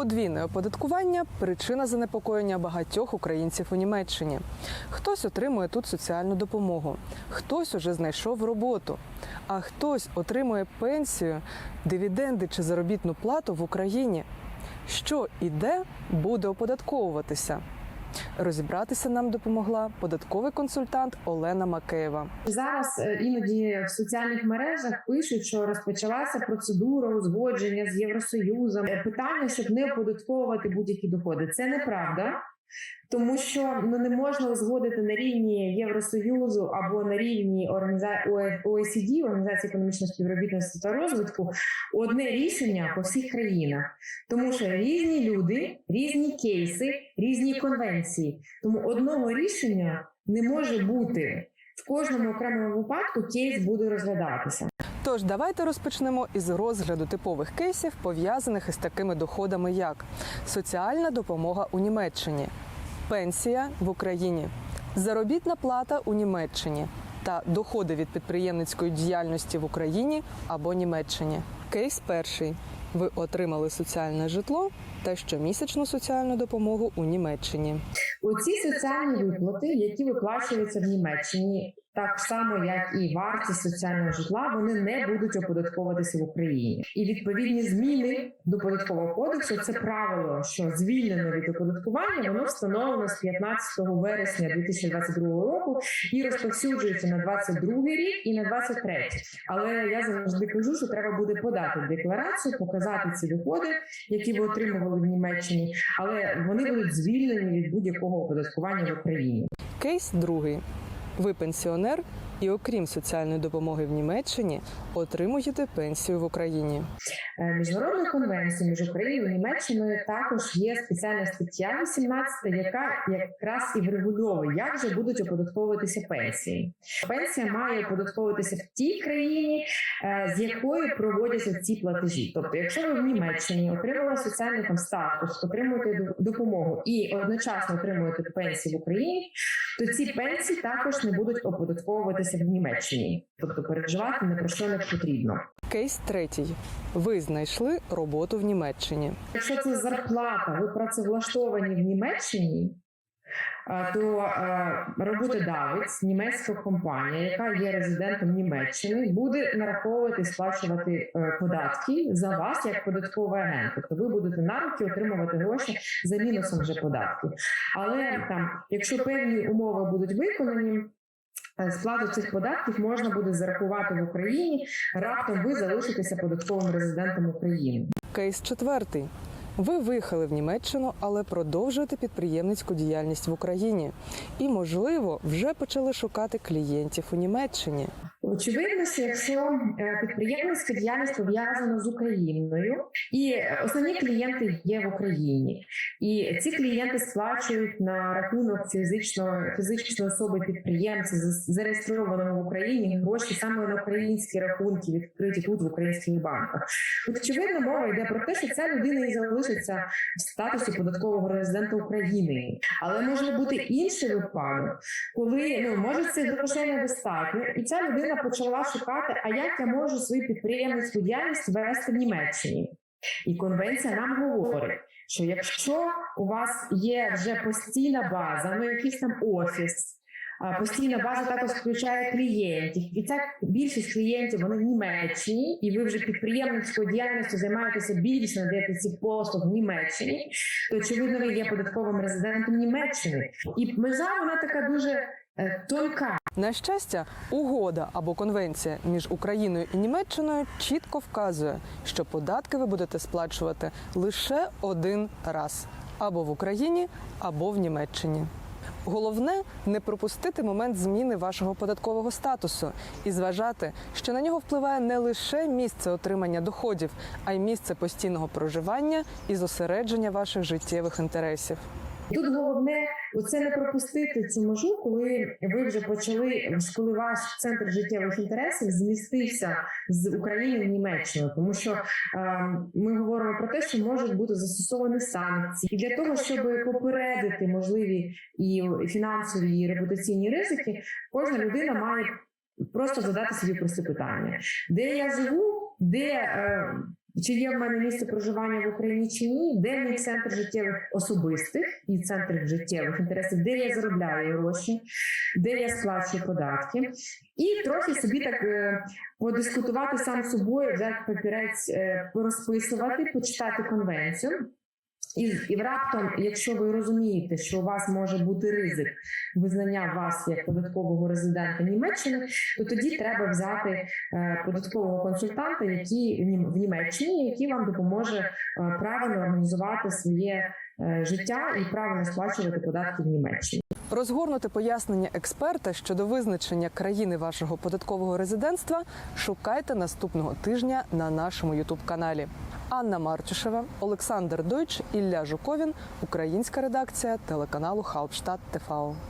Подвійне оподаткування причина занепокоєння багатьох українців у Німеччині. Хтось отримує тут соціальну допомогу, хтось уже знайшов роботу, а хтось отримує пенсію, дивіденди чи заробітну плату в Україні. Що і де буде оподатковуватися? Розібратися нам допомогла податковий консультант Олена Макеєва. Зараз е, іноді в соціальних мережах пишуть, що розпочалася процедура узгодження з Євросоюзом. Е, Питання, щоб не оподатковувати будь-які доходи. Це неправда. Тому що ну не можна узгодити на рівні Євросоюзу або на рівні організа... ОЕСІД, Організації економічного співробітництва та розвитку, одне рішення по всіх країнах, тому що різні люди, різні кейси, різні конвенції. Тому одного рішення не може бути в кожному окремому випадку. Кейс буде розглядатися. Тож давайте розпочнемо із розгляду типових кейсів, пов'язаних із такими доходами, як соціальна допомога у Німеччині, пенсія в Україні, заробітна плата у Німеччині та доходи від підприємницької діяльності в Україні або Німеччині. Кейс перший. Ви отримали соціальне житло та щомісячну соціальну допомогу у Німеччині. Оці соціальні виплати, які виплачуються в Німеччині, так само як і вартість соціального житла, вони не будуть оподатковуватися в Україні. І відповідні зміни до податкового кодексу це правило, що звільнено від оподаткування, воно встановлено з 15 вересня 2022 року і розповсюджується на 22 рік і на 23. Але я завжди кажу, що треба буде подати декларацію, показати ці доходи, які ви отримували в Німеччині, але вони будуть звільнені від будь-якого оподаткування в Україні. Кейс другий. Ви пенсіонер і, окрім соціальної допомоги в Німеччині, отримуєте пенсію в Україні. Е, Міжнародної конвенції між Україною і Німеччиною також є спеціальна стаття 18, яка якраз і врегульовує, як же будуть оподатковуватися пенсії. Пенсія має оподатковуватися в тій країні, е, з якої проводяться ці платежі. Тобто, якщо ви в Німеччині отримали соціальний там статус, отримуєте допомогу і одночасно отримуєте пенсію в Україні, то ці пенсії також не будуть оподатковуватися в Німеччині. Тобто переживати не про що не потрібно. Кейс третій. Ви знайшли роботу в Німеччині. Якщо це зарплата, ви працевлаштовані в Німеччині, то роботодавець, німецька компанія, яка є резидентом Німеччини, буде нараховувати сплачувати е, податки за вас як податковий агент. Тобто ви будете на руки отримувати гроші за мінусом вже податків. Але там, якщо певні умови будуть виконані. Е, Сплату цих податків можна буде зарахувати в Україні. Раптом ви залишитеся податковим резидентом України. Кейс четвертий. Ви виїхали в Німеччину, але продовжуєте підприємницьку діяльність в Україні і, можливо, вже почали шукати клієнтів у Німеччині. Очевидно, що якщо е, підприємницька діяльність пов'язана з Україною, і основні клієнти є в Україні, і ці клієнти сплачують на рахунок фізичної фізичної особи підприємця зареєстрованого в Україні гроші саме на українські рахунки, відкриті тут в українських банках. Очевидно мова йде про те, що ця людина і залишиться в статусі податкового резидента України, але може бути інший випадок, коли ну може цих грошей недостатньо, і ця людина почала шукати, а як я можу свою підприємницьку діяльність вести в Німеччині. І конвенція нам говорить, що якщо у вас є вже постійна база, ну якийсь там офіс. Постійна база також включає клієнтів, і ця більшість клієнтів вони в Німеччині, і ви вже підприємницькою діяльністю займаєтеся більше надаєте цих послуг в Німеччині, то очевидно ви є податковим резидентом Німеччини. І межа вона така дуже е, тонка. На щастя, угода або конвенція між Україною і Німеччиною чітко вказує, що податки ви будете сплачувати лише один раз або в Україні, або в Німеччині. Головне не пропустити момент зміни вашого податкового статусу і зважати, що на нього впливає не лише місце отримання доходів, а й місце постійного проживання і зосередження ваших життєвих інтересів. Тут головне оце не пропустити цю межу, коли ви вже почали, коли ваш центр життєвих інтересів змістився з України в Німеччину, тому що е, ми говоримо про те, що можуть бути застосовані санкції, і для того, щоб попередити можливі і фінансові і репутаційні ризики, кожна людина має просто задати собі просте питання: де я живу, де е, чи є в мене місце проживання в Україні чи ні, де мій центр життєвих особистих і центр життєвих інтересів, де я заробляю гроші, де я сплачую податки, і трохи собі так е, подискутувати сам собою, взяти папірець, е, порозписувати, почитати конвенцію. І, і раптом, якщо ви розумієте, що у вас може бути ризик визнання вас як податкового резидента Німеччини, то тоді треба взяти е, податкового консультанта, який в Нім- Німеччині, який вам допоможе е, правильно організувати своє е, життя і правильно сплачувати податки в Німеччині. Розгорнути пояснення експерта щодо визначення країни вашого податкового резидентства шукайте наступного тижня на нашому ютуб каналі. Анна Мартюшева, Олександр Дойч, Ілля Жуковін, українська редакція телеканалу Халпштадт ТФАО.